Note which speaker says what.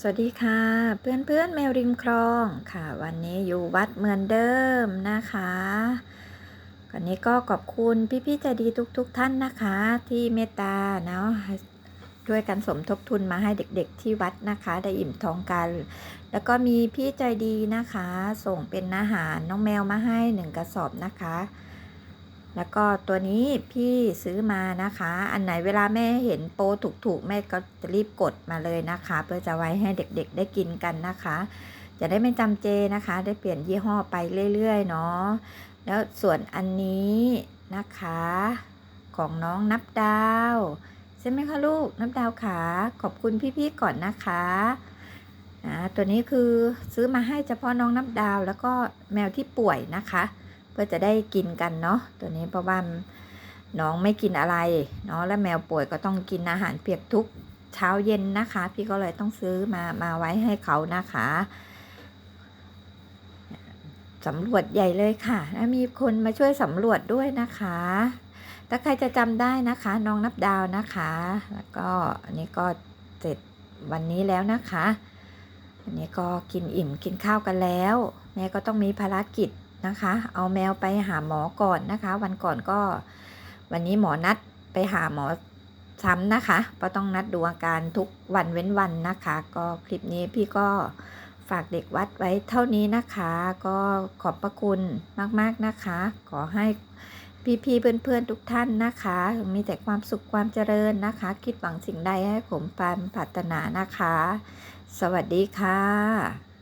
Speaker 1: สวัสดีค่ะ เพื่อนเพื่อนแมวริมคลองค่ะ วันนี้อยู่วัดเหมือนเดิมนะคะวันนี้ก็ขอบคุณพี่ๆใจดีทุกๆทท่านนะคะ ที่เมตตาเนาะช่วยกันสมทบทุนมาให้เด็กๆที่วัดนะคะ ได้อิ่มท้องกัน แล้วก็มีพี่ใจดีนะคะ ส่งเป็นอาหารน้องแมวมาให้หนึ่งกระสอบนะคะ แล้วก็ตัวนี้พี่ซื้อมานะคะ อันไหนเวลาแม่เห็นโปรถูกๆ แม่ก็จะรีบกดมาเลยนะคะ เพื่อจะไว้ให้เด็กๆได้กินกันนะคะ จะได้ไม่จำเจนะคะ ได้เปลี่ยนยี่ห้อไปเรื่อยๆเนาะแล้วส่วนอันนี้นะคะ ของน้องนับดาว ใช่ไหมคะลูกนับดาวขาขอบคุณพี่ๆก่อนนะคะอ่าตัวนี้คือซื้อมาให้เฉพาะน้องนับดาวแล้วก็แมวที่ป่วยนะคะ เพื่อจะได้กินกันเนาะตัวนี้เพราะว่าน้องไม่กินอะไรเนาะและแมวป่วยก็ต้องกินอาหารเปียกทุกเช้าเย็นนะคะ พี่ก็เลยต้องซื้อมามาไว้ให้เขานะคะสำรวจใหญ่เลยค่ะแล้วมีคนมาช่วยสำรวจด้วยนะคะ ถ้าใครจะจำได้นะคะ น้องนับดาวนะคะ แล้วก็อันนี้ก็เสร็จวันนี้แล้วนะคะ อันนี้ก็กินอิ่มกินข้าวกันแล้ว แม่ก็ต้องมีภารกิจ นะคะ เอาแมวไปหาหมอก่อนนะคะ วันก่อนก็ วันนี้หมอนัดไปหาหมอซ้ำนะคะเพราะต้องนัดดูอาการทุกวันเว้นวันนะคะ ก็คลิปนี้พี่ก็ฝากเด็กวัดไว้เท่านี้นะคะ ก็ขอบพระคุณมากๆนะคะ ขอให้พี่ๆเพื่อนๆทุกท่านนะคะ มีแต่ความสุขความเจริญนะคะ คิดหวังสิ่งใดให้ผมปรารถนานะคะ สวัสดีค่ะ